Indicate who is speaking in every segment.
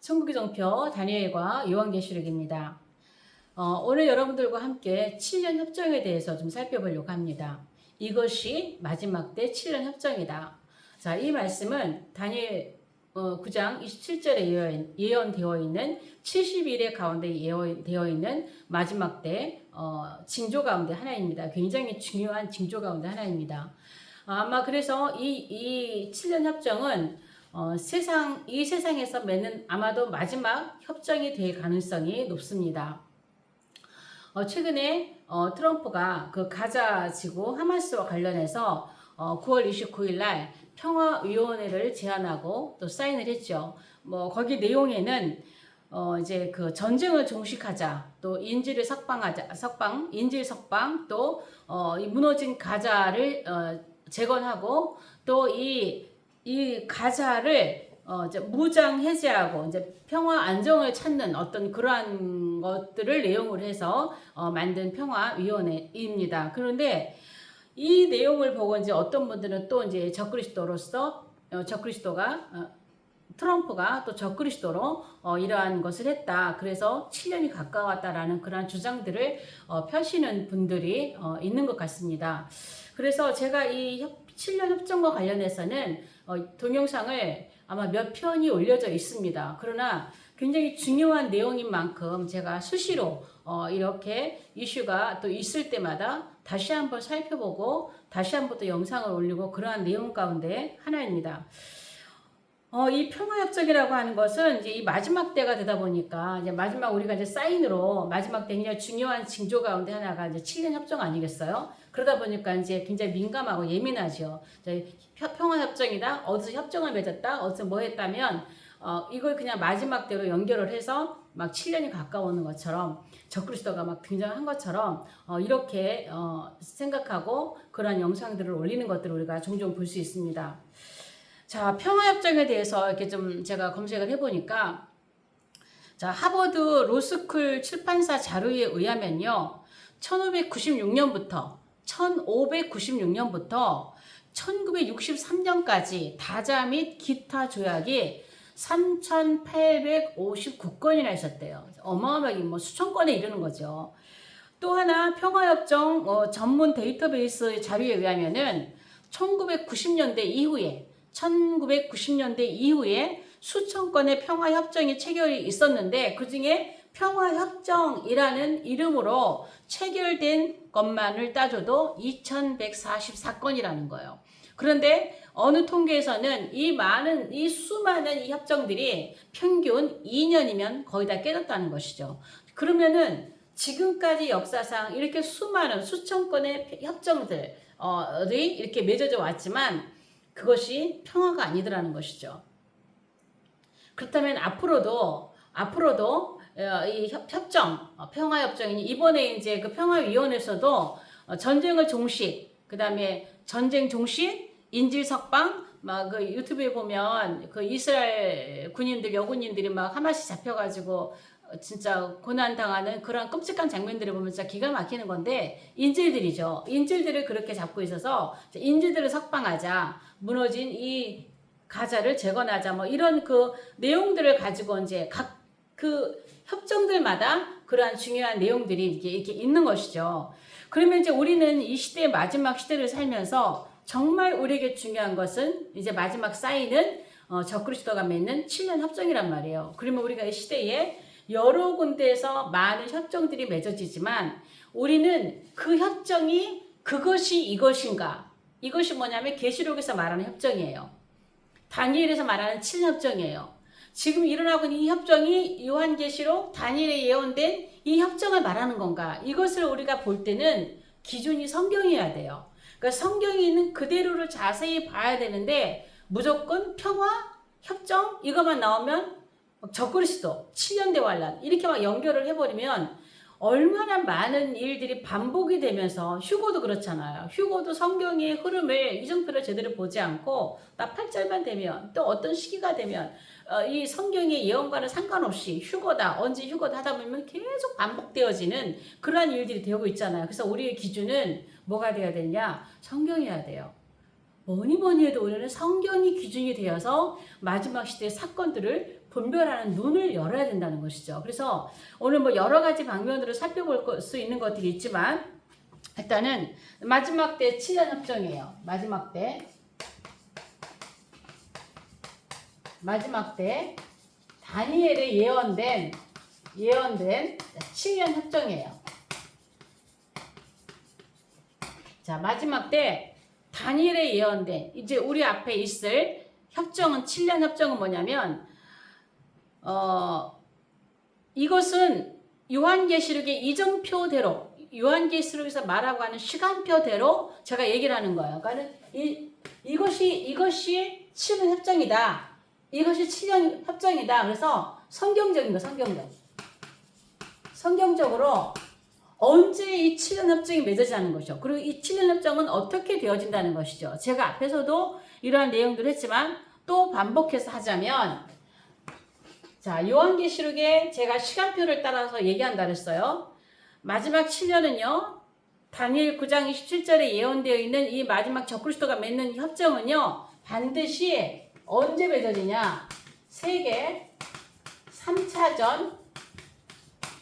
Speaker 1: 천국의 정표 다니엘과 요한계시록입니다. 어, 오늘 여러분들과 함께 7년 협정에 대해서 좀 살펴보려고 합니다. 이것이 마지막 때 7년 협정이다. 자, 이 말씀은 다니엘 어, 9장 27절에 예언, 예언되어 있는 70일의 가운데 예언되어 있는 마지막 때 어, 징조 가운데 하나입니다. 굉장히 중요한 징조 가운데 하나입니다. 아마 그래서 이, 이 7년 협정은 어, 세상, 이 세상에서 맺는 아마도 마지막 협정이 될 가능성이 높습니다. 어, 최근에 어, 트럼프가 그 가자 지구 하마스와 관련해서 어, 9월 29일 날 평화위원회를 제안하고 또 사인을 했죠. 뭐 거기 내용에는 어 이제 그 전쟁을 종식하자, 또 인질을 석방하자, 석방, 인질 석방, 또 어 이 무너진 가자를 어 재건하고 또 이 이 가자를 어 이제 무장 해제하고 이제 평화 안정을 찾는 어떤 그러한 것들을 내용으로 해서 어 만든 평화위원회입니다. 그런데 이 내용을 보고 이제 어떤 분들은 또 이제 적그리스도로서 어, 적그리스도가 어, 트럼프가 또 적그리스도로 어, 이러한 것을 했다. 그래서 7년이 가까웠다라는 그러한 주장들을 어, 펴시는 분들이 어, 있는 것 같습니다. 그래서 제가 이 협, 7년 협정과 관련해서는 어, 동영상을 아마 몇 편이 올려져 있습니다. 그러나 굉장히 중요한 내용인 만큼 제가 수시로 어, 이렇게 이슈가 또 있을 때마다 다시 한번 살펴보고 다시 한번 또 영상을 올리고 그러한 내용 가운데 하나입니다. 어, 이 평화협정이라고 하는 것은 이제 이 마지막 때가 되다 보니까 이제 마지막 우리가 이제 사인으로 마지막 때 굉장히 중요한 징조 가운데 하나가 이제 7년 협정 아니겠어요? 그러다 보니까 이제 굉장히 민감하고 예민하죠. 평화협정이다, 어디서 협정을 맺었다, 어디서 뭐 했다면 어, 이걸 그냥 마지막 때로 연결을 해서 막 7년이 가까워오는 것처럼 적그리스도가 막 등장한 것처럼 어, 이렇게 어, 생각하고 그러한 영상들을 올리는 것들을 우리가 종종 볼 수 있습니다. 자, 평화협정에 대해서 이렇게 좀 제가 검색을 해보니까 자, 하버드 로스쿨 출판사 자료에 의하면요. 1596년부터 1596년부터 1963년까지 다자 및 기타 조약이 3,859건이나 있었대요. 어마어마하게 뭐 수천 건에 이르는 거죠. 또 하나 평화협정 어, 전문 데이터베이스 자료에 의하면은 1990년대 이후에 1990년대 이후에 수천 건의 평화협정이 체결이 있었는데 그 중에 평화협정이라는 이름으로 체결된 것만을 따져도 2144건이라는 거예요. 그런데 어느 통계에서는 이 많은, 이 수많은 이 협정들이 평균 2년이면 거의 다 깨졌다는 것이죠. 그러면은 지금까지 역사상 이렇게 수많은 수천 건의 협정들이 이렇게 맺어져 왔지만 그것이 평화가 아니더라는 것이죠. 그렇다면 앞으로도 앞으로도 어, 이 협정 어, 평화 협정이 이번에 이제 그 평화 위원회에서도 어, 전쟁을 종식 그다음에 전쟁 종식 인질 석방 막 그 유튜브에 보면 그 이스라엘 군인들 여군인들이 막 하나씩 잡혀가지고 진짜 고난 당하는 그런 끔찍한 장면들을 보면 진짜 기가 막히는 건데 인질들이죠. 인질들을 그렇게 잡고 있어서 인질들을 석방하자. 무너진 이 가자를 재건하자. 뭐 이런 그 내용들을 가지고 이제 각 그 협정들마다 그러한 중요한 내용들이 이렇게, 이렇게 있는 것이죠. 그러면 이제 우리는 이 시대의 마지막 시대를 살면서 정말 우리에게 중요한 것은 이제 마지막 사인은 어, 적그리스도가 맺는 7년 협정이란 말이에요. 그러면 우리가 이 시대에 여러 군데에서 많은 협정들이 맺어지지만 우리는 그 협정이 그것이 이것인가? 이것이 뭐냐면 계시록에서 말하는 협정이에요. 다니엘에서 말하는 7년 협정이에요. 지금 일어나고 있는 이 협정이 요한계시록 다니엘에 예언된 이 협정을 말하는 건가? 이것을 우리가 볼 때는 기준이 성경이어야 돼요. 그러니까 성경이 있는 그대로를 자세히 봐야 되는데 무조건 평화, 협정 이것만 나오면 적그리스도, 7년 대 환란 이렇게 막 연결을 해버리면 얼마나 많은 일들이 반복이 되면서 휴고도 그렇잖아요. 휴고도 성경의 흐름을 이정표를 제대로 보지 않고 나 8절만 되면 또 어떤 시기가 되면 어, 이 성경의 예언과는 상관없이 휴고다 언제 휴고다 하다 보면 계속 반복되어지는 그러한 일들이 되고 있잖아요. 그래서 우리의 기준은 뭐가 돼야 되냐? 성경이어야 돼요. 뭐니 뭐니 해도 우리는 성경이 기준이 되어서 마지막 시대의 사건들을 분별하는 눈을 열어야 된다는 것이죠. 그래서 오늘 뭐 여러 가지 방면으로 살펴볼 거- 수 있는 것들이 있지만 일단은 마지막 때 7년 협정이에요. 마지막 때 마지막 때 다니엘에 예언된 예언된 7년 협정이에요. 자, 마지막 때 다니엘에 예언된 이제 우리 앞에 있을 협정은 7년 협정은 뭐냐면 어 이것은 요한계시록의 이정표대로 요한계시록에서 말하고 하는 시간표대로 제가 얘기를 하는 거예요. 그러니까 이 이것이 이것이 7년 협정이다. 이것이 7년 협정이다. 그래서 성경적인 거 성경적. 성경적으로 언제 이 7년 협정이 맺어지는 것이죠. 그리고 이 7년 협정은 어떻게 되어진다는 것이죠. 제가 앞에서도 이러한 내용들을 했지만 또 반복해서 하자면 자, 요한계시록에 제가 시간표를 따라서 얘기한다 그랬어요. 마지막 7년은요. 다니엘 9장 27절에 예언되어 있는 이 마지막 적그리스도가 맺는 협정은요. 반드시 언제 맺어지냐? 세계 3차전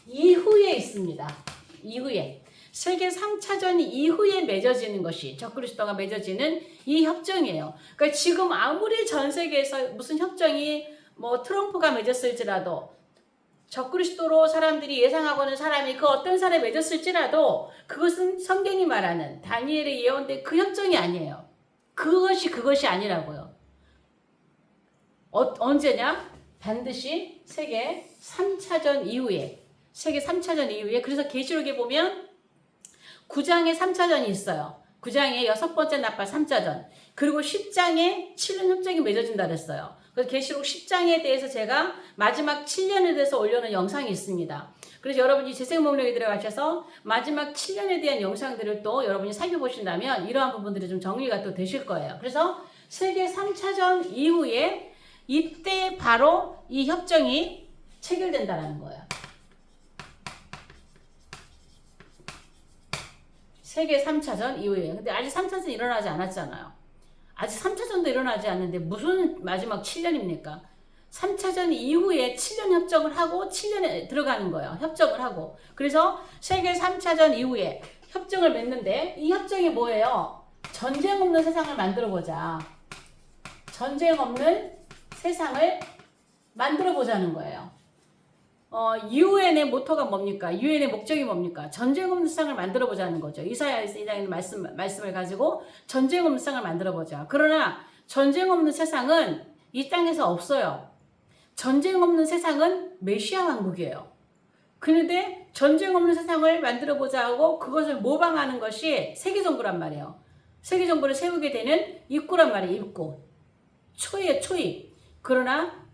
Speaker 1: 이후에 있습니다. 이후에 세계 3차전 이후에 맺어지는 것이 적그리스도가 맺어지는 이 협정이에요. 그러니까 지금 아무리 전 세계에서 무슨 협정이 뭐 트럼프가 맺었을지라도 적그리스도로 사람들이 예상하고는 사람이 그 어떤 사람이 맺었을지라도 그것은 성경이 말하는 다니엘의 예언된 그 협정이 아니에요. 그것이 그것이 아니라고요. 어, 언제냐? 반드시 세계 3차전 이후에 세계 3차전 이후에 그래서 계시록에 보면 9장에 3차전이 있어요. 9장에 여섯 번째 나팔 3차전 그리고 10장에 7년 협정이 맺어진다 그랬어요. 계시록 10장에 대해서 제가 마지막 7년에 대해서 올려놓은 영상이 있습니다. 그래서 여러분이 재생 목록에 들어가셔서 마지막 7년에 대한 영상들을 또 여러분이 살펴보신다면 이러한 부분들이 좀 정리가 또 되실 거예요. 그래서 세계 3차전 이후에 이때 바로 이 협정이 체결된다라는 거예요. 세계 3차전 이후에. 근데 아직 3차전 일어나지 않았잖아요. 아직 3차전도 일어나지 않는데 무슨 마지막 7년입니까? 3차전 이후에 7년 협정을 하고 7년에 들어가는 거예요. 협정을 하고. 그래서 세계 3차전 이후에 협정을 맺는데 이 협정이 뭐예요? 전쟁 없는 세상을 만들어 보자. 전쟁 없는 세상을 만들어 보자는 거예요. 어, UN의 모토가 뭡니까? UN의 목적이 뭡니까? 전쟁 없는 세상을 만들어 보자는 거죠. 이사야 이사의 말씀 말씀을 가지고 전쟁 없는 세상을 만들어 보자. 그러나 전쟁 없는 세상은 이 땅에서 없어요. 전쟁 없는 세상은 메시아 왕국이에요. 그런데 전쟁 없는 세상을 만들어 보자 하고 그것을 모방하는 것이 세계 정부란 말이에요. 세계 정부를 세우게 되는 입구란 말이에요. 입구. 초의 초입. 그러나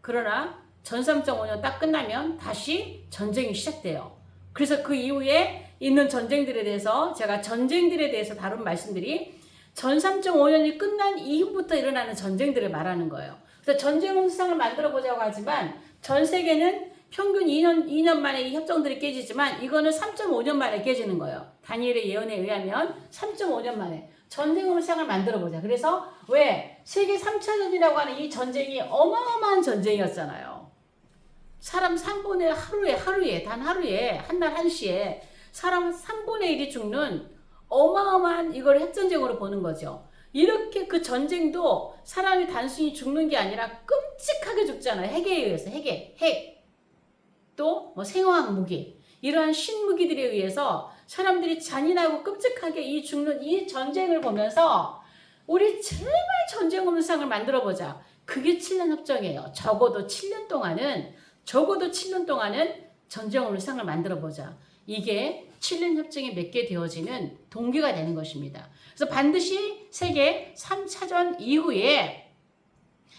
Speaker 1: 그러나 전 3.5년 딱 끝나면 다시 전쟁이 시작돼요. 그래서 그 이후에 있는 전쟁들에 대해서 제가 전쟁들에 대해서 다룬 말씀들이 전 3.5년이 끝난 이후부터 일어나는 전쟁들을 말하는 거예요. 그래서 전쟁 세상을 만들어 보자고 하지만 전 세계는 평균 2년, 2년 만에 이 협정들이 깨지지만 이거는 3.5년 만에 깨지는 거예요. 다니엘의 예언에 의하면 3.5년 만에 전쟁 세상을 만들어 보자. 그래서 왜 세계 3차 전이라고 하는 이 전쟁이 어마어마한 전쟁이었잖아요. 사람 3분의 하루에 하루에 단 하루에 한 날 한시에 사람 3분의 1이 죽는 어마어마한 이걸 핵전쟁으로 보는 거죠. 이렇게 그 전쟁도 사람이 단순히 죽는 게 아니라 끔찍하게 죽잖아요. 핵에 의해서 핵에 핵. 또 뭐 생화학 무기 이러한 신무기들에 의해서 사람들이 잔인하고 끔찍하게 이 죽는 이 전쟁을 보면서 우리 제발 전쟁 없는 세상을 만들어 보자. 그게 7년 협정이에요. 적어도 7년 동안은 적어도 7년 동안은 전쟁 세상을 만들어 보자. 이게 7년 협정이 맺게 되어지는 동기가 되는 것입니다. 그래서 반드시 세계 3차전 이후에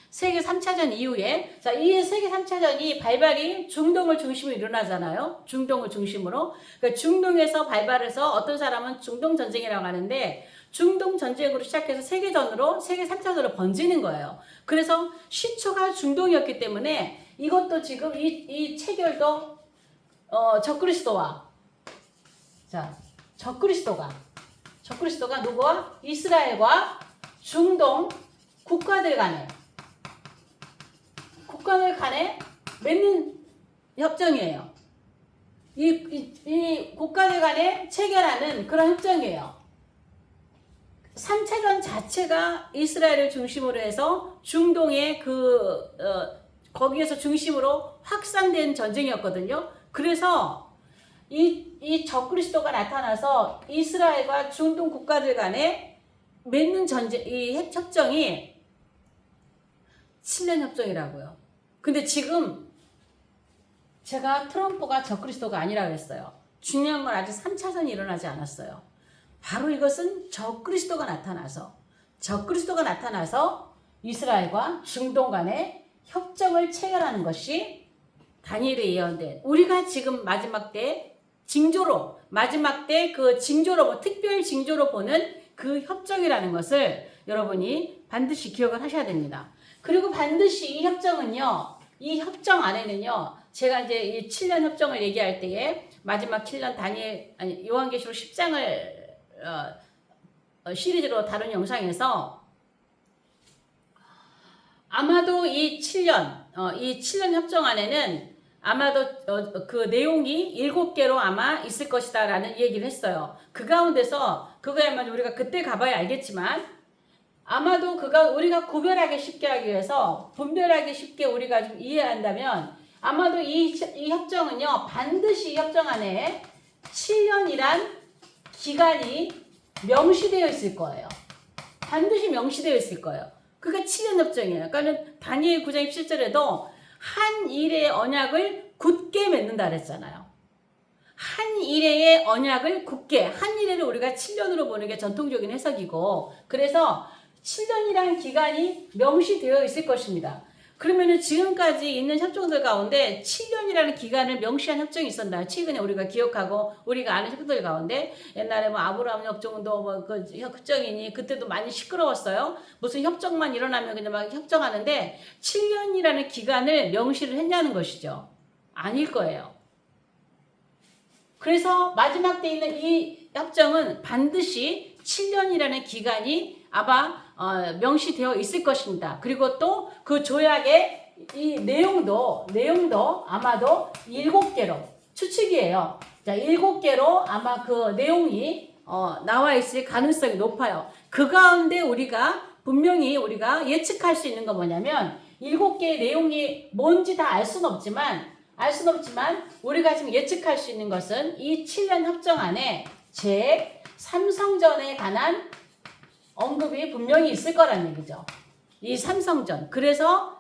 Speaker 1: 세계 3차전 이후에 자, 이 세계 3차전이 발발이 중동을 중심으로 일어나잖아요. 중동을 중심으로. 그러니까 중동에서 발발해서 어떤 사람은 중동 전쟁이라고 하는데 중동 전쟁으로 시작해서 세계전으로 세계 3차전으로 번지는 거예요. 그래서 시초가 중동이었기 때문에 이것도 지금 이, 이 체결도 어, 적그리스도와 자, 적그리스도가 적그리스도가 누구와 이스라엘과 중동 국가들 간에 국가들 간에 맺는 협정이에요. 이, 이, 이 국가들 간에 체결하는 그런 협정이에요. 3차전 자체가 이스라엘을 중심으로 해서 중동의 그, 어, 거기에서 중심으로 확산된 전쟁이었거든요. 그래서 이, 이 적그리스도가 나타나서 이스라엘과 중동 국가들 간에 맺는 전쟁, 이 협정이 7년 협정이라고요. 근데 지금 제가 트럼프가 적그리스도가 아니라 그랬어요. 중요한 건 아직 3차선이 일어나지 않았어요. 바로 이것은 적그리스도가 나타나서 적그리스도가 나타나서 이스라엘과 중동 간의 협정을 체결하는 것이 다니엘의 예언된 우리가 지금 마지막 때 징조로 마지막 때 그 징조로 뭐 특별 징조로 보는 그 협정이라는 것을 여러분이 반드시 기억을 하셔야 됩니다. 그리고 반드시 이 협정은요. 이 협정 안에는요. 제가 이제 이 7년 협정을 얘기할 때에 마지막 7년 다니엘 아니 요한계시록 10장을 어, 어, 시리즈로 다룬 영상에서 아마도 이 7년 어, 이 7년 협정 안에는 아마도 어, 그 내용이 일곱 개로 아마 있을 것이다 라는 얘기를 했어요. 그 가운데서 그거야말로 우리가 그때 가봐야 알겠지만 아마도 그가 우리가 구별하기 쉽게 하기 위해서 분별하기 쉽게 우리가 좀 이해한다면 아마도 이, 이 협정은요 반드시 이 협정 안에 7년이란 기간이 명시되어 있을 거예요. 반드시 명시되어 있을 거예요. 그게 7년 협정이에요. 그러니까 다니엘 9장 17절에도 한 일의 언약을 굳게 맺는다 그랬잖아요. 한 일의 언약을 굳게 한 일을 우리가 7년으로 보는 게 전통적인 해석이고 그래서 7년이라는 기간이 명시되어 있을 것입니다. 그러면은 지금까지 있는 협정들 가운데 7년이라는 기간을 명시한 협정이 있었나요? 최근에 우리가 기억하고 우리가 아는 협정들 가운데 옛날에 뭐 아브라함 협정도 뭐그 협정이니 그때도 많이 시끄러웠어요. 무슨 협정만 일어나면 그냥 막 협정하는데 7년이라는 기간을 명시를 했냐는 것이죠. 아닐 거예요. 그래서 마지막 때 있는 이 협정은 반드시 7년이라는 기간이 아마 어, 명시되어 있을 것입니다. 그리고 또 그 조약의 이 내용도 내용도 아마도 일곱 개로 추측이에요. 자, 일곱 개로 아마 그 내용이 어, 나와 있을 가능성이 높아요. 그 가운데 우리가 분명히 우리가 예측할 수 있는 건 뭐냐면 일곱 개의 내용이 뭔지 다 알 수는 없지만 알 수는 없지만 우리가 지금 예측할 수 있는 것은 이 7년 협정 안에 제 삼성전에 관한 언급이 분명히 있을 거라는 얘기죠. 이 삼성전. 그래서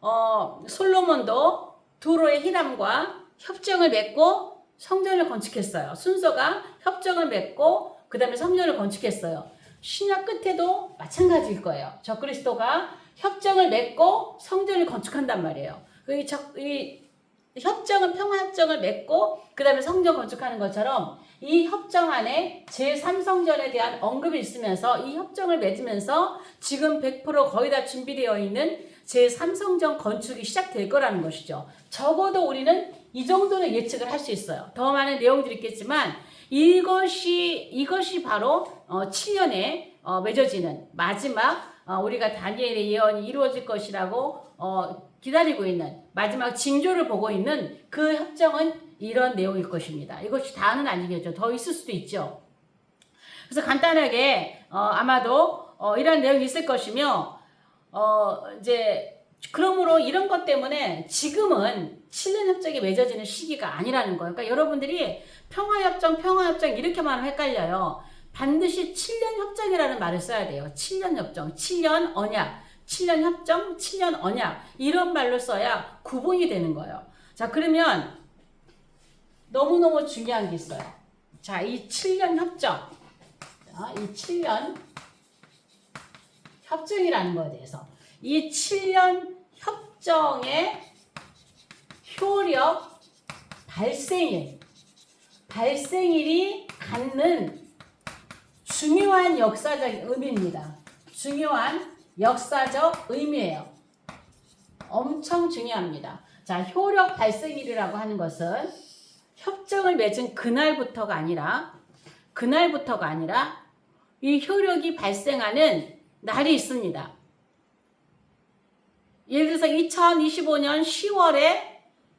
Speaker 1: 어, 솔로몬도 두로의 히람과 협정을 맺고 성전을 건축했어요. 순서가 협정을 맺고 그 다음에 성전을 건축했어요. 신약 끝에도 마찬가지일 거예요. 저 그리스도가 협정을 맺고 성전을 건축한단 말이에요. 이, 적, 이 협정은 평화 협정을 맺고 그 다음에 성전 건축하는 것처럼 이 협정 안에 제3성전에 대한 언급이 있으면서 이 협정을 맺으면서 지금 100% 거의 다 준비되어 있는 제3성전 건축이 시작될 거라는 것이죠. 적어도 우리는 이 정도는 예측을 할 수 있어요. 더 많은 내용들이 있겠지만 이것이 이것이 바로 어, 7년에 어, 맺어지는 마지막 어, 우리가 다니엘의 예언이 이루어질 것이라고 어, 기다리고 있는 마지막 징조를 보고 있는 그 협정은 이런 내용일 것입니다. 이것이 다는 아니겠죠. 더 있을 수도 있죠. 그래서 간단하게 어, 아마도 어, 이런 내용이 있을 것이며 어, 이제 그러므로 이런 것 때문에 지금은 7년 협정이 맺어지는 시기가 아니라는 거예요. 그러니까 여러분들이 평화협정, 평화협정 이렇게만 헷갈려요. 반드시 7년 협정이라는 말을 써야 돼요. 7년 협정, 7년 언약, 7년 협정, 7년 언약 이런 말로 써야 구분이 되는 거예요. 자 그러면 너무너무 중요한 게 있어요. 자, 이 7년 협정. 자, 이 7년 협정이라는 거에 대해서. 이 7년 협정의 효력 발생일, 발생일이 갖는 중요한 역사적 의미입니다. 중요한 역사적 의미예요. 엄청 중요합니다. 자, 효력 발생일이라고 하는 것은 협정을 맺은 그날부터가 아니라 그날부터가 아니라 이 효력이 발생하는 날이 있습니다. 예를 들어서 2025년 10월에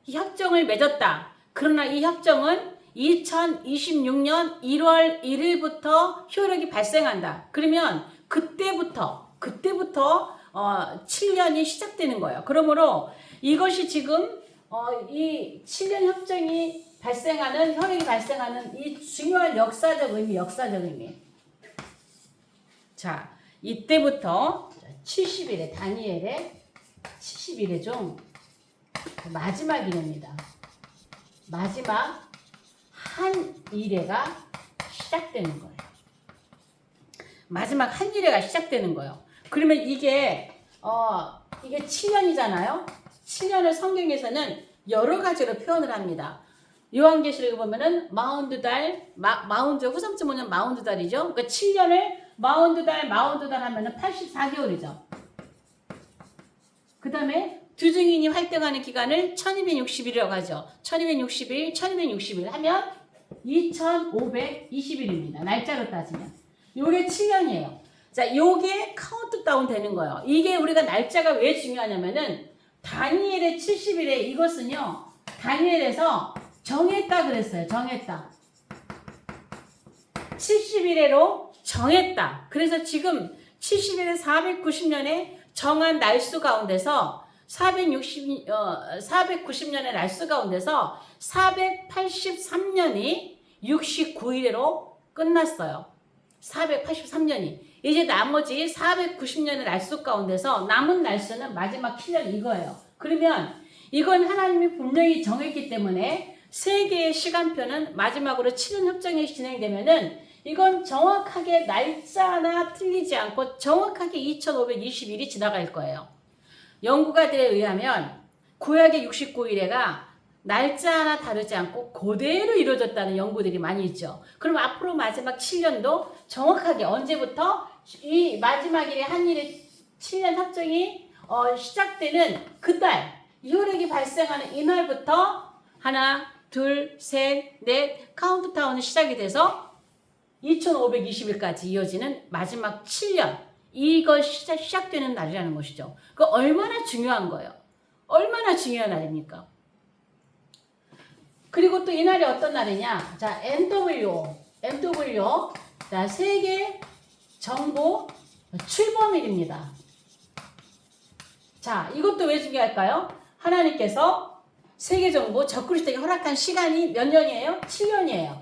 Speaker 1: 이 협정을 맺었다. 그러나 이 협정은 2026년 1월 1일부터 효력이 발생한다. 그러면 그때부터 그때부터 어, 7년이 시작되는 거예요. 그러므로 이것이 지금 어, 이 7년 협정이 발생하는 효력이 발생하는 이 중요한 역사적 의미, 역사적 의미. 자, 이때부터 70일에 다니엘의 70일의 중 마지막이랍니다. 마지막 한 일회가 시작되는 거예요. 마지막 한 일회가 시작되는 거예요. 그러면 이게 어 이게 7년이잖아요. 7년을 성경에서는 여러 가지로 표현을 합니다. 요한계시록에 보면은 마운드 달, 마, 마운드 후삼점 오년 마운드 달이죠. 그러니까 7년을 마운드 달, 마운드 달 하면은 84개월이죠. 그 다음에 두 증인이 활동하는 기간을 1260일이라고 하죠. 1260일, 1260일 하면 2520일입니다. 날짜로 따지면. 요게 7년이에요. 자, 요게 카운트다운 되는 거예요. 이게 우리가 날짜가 왜 중요하냐면은 다니엘의 70일에 이것은요. 다니엘에서 정했다 그랬어요. 정했다. 70일에로 정했다. 그래서 지금 70일에 490년에 정한 날수 가운데서 460, 어, 490년의 날수 가운데서 483년이 69일로 끝났어요. 483년이. 이제 나머지 490년의 날수 가운데서 남은 날수는 마지막 7년 이거예요. 그러면 이건 하나님이 분명히 정했기 때문에 세계의 시간표는 마지막으로 7년 협정이 진행되면은 이건 정확하게 날짜 하나 틀리지 않고 정확하게 2520일이 지나갈 거예요. 연구가들에 의하면 구약의 69일에가 날짜 하나 다르지 않고 그대로 이루어졌다는 연구들이 많이 있죠. 그럼 앞으로 마지막 7년도 정확하게 언제부터 이 마지막 일에 한 일의 7년 협정이 어, 시작되는 그달 효력이 발생하는 이날부터 하나, 둘, 셋, 넷 카운트다운이 시작이 돼서 2520일까지 이어지는 마지막 7년 이거 시작, 시작되는 날이라는 것이죠. 그 얼마나 중요한 거예요. 얼마나 중요한 날입니까? 그리고 또 이 날이 어떤 날이냐? 자, NW, MW, 자, 세계 정보 출범일입니다. 자, 이것도 왜 중요할까요? 하나님께서 세계 정보 적그리스도에게 허락한 시간이 몇 년이에요? 7년이에요.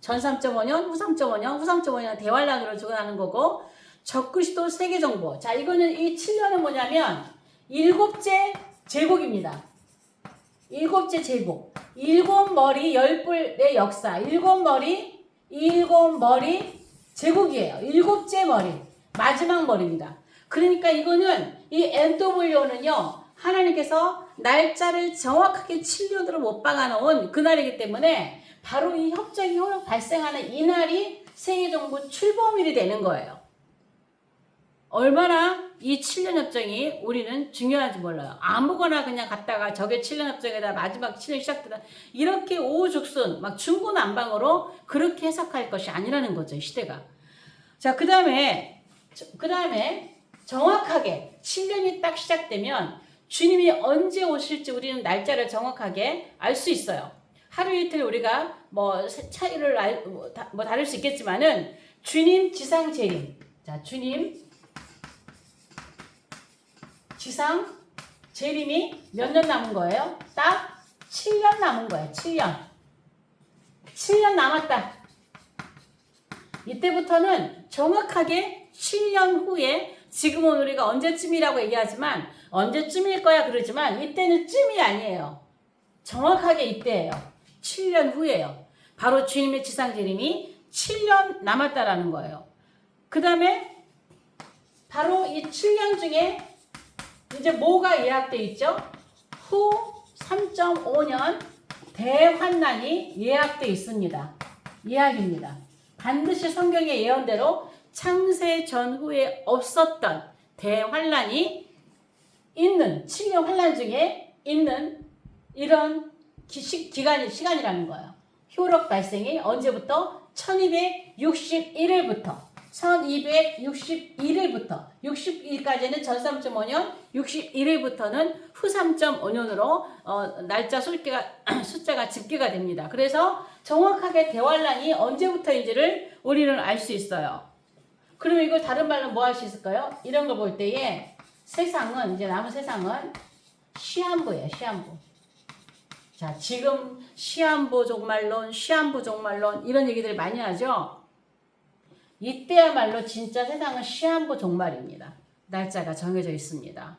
Speaker 1: 전 3.5년, 후 3.5년, 후 3.5년 대환란으로 죽어가는 거고 적그리스도 세계 정보. 자, 이거는 이 7년은 뭐냐면 일곱째 제국입니다. 일곱째 제국. 일곱 머리 열불의 역사. 일곱 머리, 일곱 머리 제국이에요. 일곱째 머리. 마지막 머리입니다. 그러니까 이거는 이 NWO는요. 하나님께서 날짜를 정확하게 7년으로 못 박아놓은 그날이기 때문에 바로 이 협정이 발생하는 이날이 세계정부 출범일이 되는 거예요. 얼마나 이 7년 협정이 우리는 중요한지 몰라요. 아무거나 그냥 갔다가 저게 7년 협정에다 마지막 7년 시작되다 이렇게 오죽순 막 중구난방으로 그렇게 해석할 것이 아니라는 거죠. 이 시대가. 자, 그 다음에 그 다음에 정확하게 7년이 딱 시작되면 주님이 언제 오실지 우리는 날짜를 정확하게 알 수 있어요. 하루 이틀 우리가 뭐 차이를 알, 뭐, 다, 뭐 다를 수 있겠지만은 주님 지상 재림. 자, 주님 지상 재림이 몇 년 남은 거예요? 딱 7년 남은 거예요. 7년. 7년 남았다. 이때부터는 정확하게 7년 후에 지금은 우리가 언제쯤이라고 얘기하지만 언제쯤일 거야 그러지만 이때는 쯤이 아니에요. 정확하게 이때예요. 7년 후예요. 바로 주님의 지상재림이 7년 남았다라는 거예요. 그 다음에 바로 이 7년 중에 이제 뭐가 예약돼 있죠? 후 3.5년 대환난이 예약돼 있습니다. 예약입니다. 반드시 성경의 예언대로 창세 전후에 없었던 대환란이 있는 7년 환란 중에 있는 이런 기, 기간이 시간이라는 거예요. 효력 발생이 언제부터 1261일부터 1261일부터 60일까지는 전 3.5년, 61일부터는 후 3.5년으로 어, 날짜 숫자가, 숫자가 집계가 됩니다. 그래서 정확하게 대환란이 언제부터인지를 우리는 알 수 있어요. 그럼 이걸 다른 말로 뭐 할 수 있을까요? 이런 거볼 때에 세상은 이제 남은 세상은 시한부예요. 시한부. 자, 지금 시한부 종말론, 시한부 종말론 이런 얘기들 많이 하죠. 이때야말로 진짜 세상은 시한부 종말입니다. 날짜가 정해져 있습니다.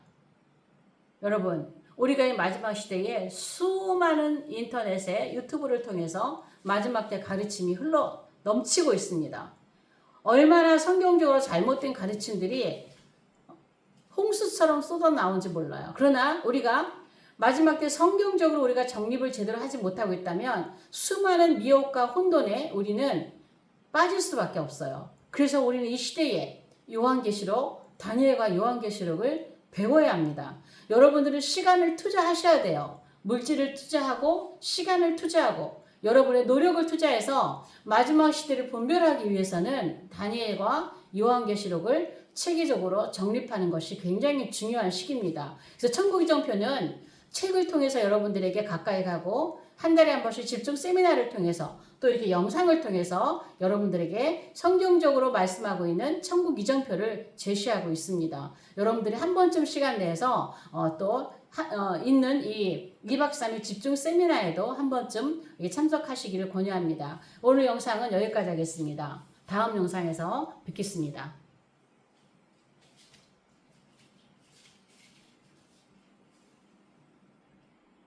Speaker 1: 여러분, 우리가 이 마지막 시대에 수많은 인터넷에 유튜브를 통해서 마지막 때 가르침이 흘러 넘치고 있습니다. 얼마나 성경적으로 잘못된 가르침들이 홍수처럼 쏟아 나온지 몰라요. 그러나 우리가 마지막 때 성경적으로 우리가 정립을 제대로 하지 못하고 있다면 수많은 미혹과 혼돈에 우리는 빠질 수밖에 없어요. 그래서 우리는 이 시대에 요한계시록, 다니엘과 요한계시록을 배워야 합니다. 여러분들은 시간을 투자하셔야 돼요. 물질을 투자하고 시간을 투자하고 여러분의 노력을 투자해서 마지막 시대를 분별하기 위해서는 다니엘과 요한계시록을 체계적으로 정립하는 것이 굉장히 중요한 시기입니다. 그래서 천국이정표는 책을 통해서 여러분들에게 가까이 가고 한 달에 한 번씩 집중 세미나를 통해서 또 이렇게 영상을 통해서 여러분들에게 성경적으로 말씀하고 있는 천국 이정표를 제시하고 있습니다. 여러분들이 한 번쯤 시간 내서 어, 또 하, 어, 있는 이 2박 3일 집중 세미나에도 한 번쯤 참석하시기를 권유합니다. 오늘 영상은 여기까지 하겠습니다. 다음 영상에서 뵙겠습니다.